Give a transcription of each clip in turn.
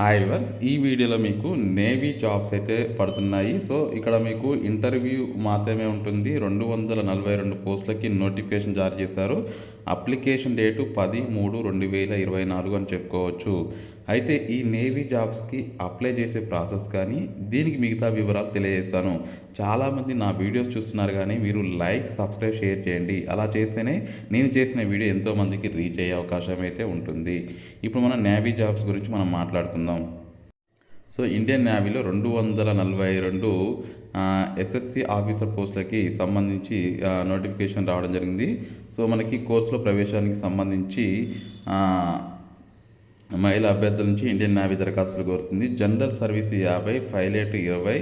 Hi verse ఈ వీడియోలో మీకు నేవీ జాబ్స్ అయితే పడుతున్నాయి. సో ఇక్కడ మీకు ఇంటర్వ్యూ మాత్రమే ఉంటుంది. రెండు వందల నలభై రెండు పోస్టులకి నోటిఫికేషన్ జారీ చేశారు. అప్లికేషన్ డేటు పది మూడు రెండు వేల ఇరవై నాలుగు అని చెప్పుకోవచ్చు. అయితే ఈ నేవీ జాబ్స్కి అప్లై చేసే ప్రాసెస్ కానీ దీనికి మిగతా వివరాలు తెలియజేస్తాను. చాలామంది నా వీడియోస్ చూస్తున్నారు కానీ మీరు లైక్ సబ్స్క్రైబ్ షేర్ చేయండి. అలా చేస్తేనే నేను చేసిన వీడియో ఎంతోమందికి రీచ్ అయ్యే అవకాశం అయితే ఉంటుంది. ఇప్పుడు మనం నేవీ జాబ్స్ గురించి మనం మాట్లాడుకుందాం. సో ఇండియన్ నేవీలో రెండు వందల నలభై రెండు ఎస్ఎస్సి ఆఫీసర్ పోస్టులకి సంబంధించి నోటిఫికేషన్ రావడం జరిగింది. సో మనకి కోర్సులో ప్రవేశానికి సంబంధించి మహిళా అభ్యర్థుల నుంచి ఇండియన్ నేవీ దరఖాస్తులు కోరుతుంది. జనరల్ సర్వీస్ యాభై పైలట్ ఇరవై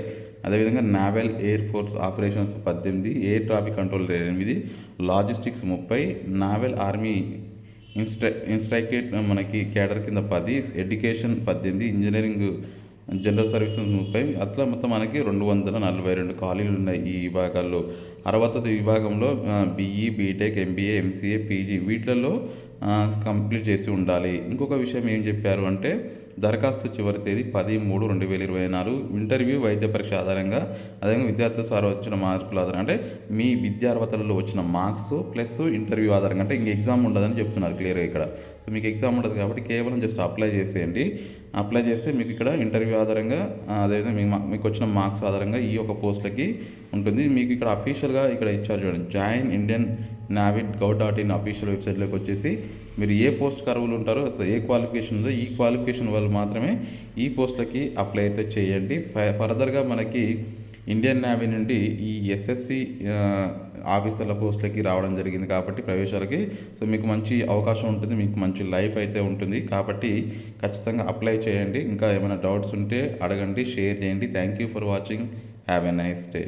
అదేవిధంగా నావల్ ఎయిర్ ఫోర్స్ ఆపరేషన్స్ పద్దెనిమిది ఎయిర్ ట్రాఫిక్ కంట్రోల్ ఎనిమిది లాజిస్టిక్స్ ముప్పై నావల్ ఆర్మీ ఇన్స్ట్ర ఇన్స్ట్రైకేట్ మనకి కేడర్ కింద పది ఎడ్యుకేషన్ పద్దెనిమిది ఇంజనీరింగ్ జనరల్ సర్వీసెస్ ముప్పై అట్లా మొత్తం మనకి రెండు వందల నలభై రెండు ఖాళీలు ఉన్నాయి ఈ విభాగాల్లో. అరవై విభాగంలో BE B Tech MBA MCA PG వీటిలలో complete చేసి ఉండాలి. ఇంకొక విషయం ఏం చెప్పారు అంటే దరఖాస్తు చివరి తేదీ పది మూడు రెండు వేల ఇరవై నాలుగు ఇంటర్వ్యూ వైద్య పరీక్ష ఆధారంగా అదేవిధంగా విద్యార్థుల సార్ వచ్చిన మార్కుల ఆధారంగా అంటే మీ విద్యార్హతలలో వచ్చిన మార్క్స్ ప్లస్ ఇంటర్వ్యూ ఆధారంగా అంటే ఇంక ఎగ్జామ్ ఉండదని చెప్తున్నారు క్లియర్గా ఇక్కడ. సో మీకు ఎగ్జామ్ ఉండదు కాబట్టి కేవలం జస్ట్ అప్లై చేసేయండి. అప్లై చేస్తే మీకు ఇక్కడ ఇంటర్వ్యూ ఆధారంగా అదేవిధంగా మీ మా- మీకు వచ్చిన మార్క్స్ ఆధారంగా ఈ యొక్క పోస్టులకి ఉంటుంది. మీకు ఇక్కడ అఫీషియల్గా ఇక్కడ ఇచ్చారు చూడండి join Indian navy gov dot in official వెబ్సైట్లోకి వచ్చేసి మీరు ఏ పోస్ట్ కరువులు ఉంటారో అసలు ఏ క్వాలిఫికేషన్ ఉందో ఈ క్వాలిఫికేషన్ వాళ్ళు మాత్రమే ఈ పోస్టులకి అప్లై అయితే చేయండి. ఫర్దర్గా మనకి ఇండియన్ నేవీ నుండి ఈ ఎస్ఎస్సి ఆఫీసర్ల పోస్టులకి రావడం జరిగింది కాబట్టి ప్రవేశాలకి. సో మీకు మంచి అవకాశం ఉంటుంది మీకు మంచి లైఫ్ అయితే ఉంటుంది. కాబట్టి ఖచ్చితంగా అప్లై చేయండి. ఇంకా ఏమైనా డౌట్స్ ఉంటే అడగండి షేర్ చేయండి. Thank you for watching have a nice day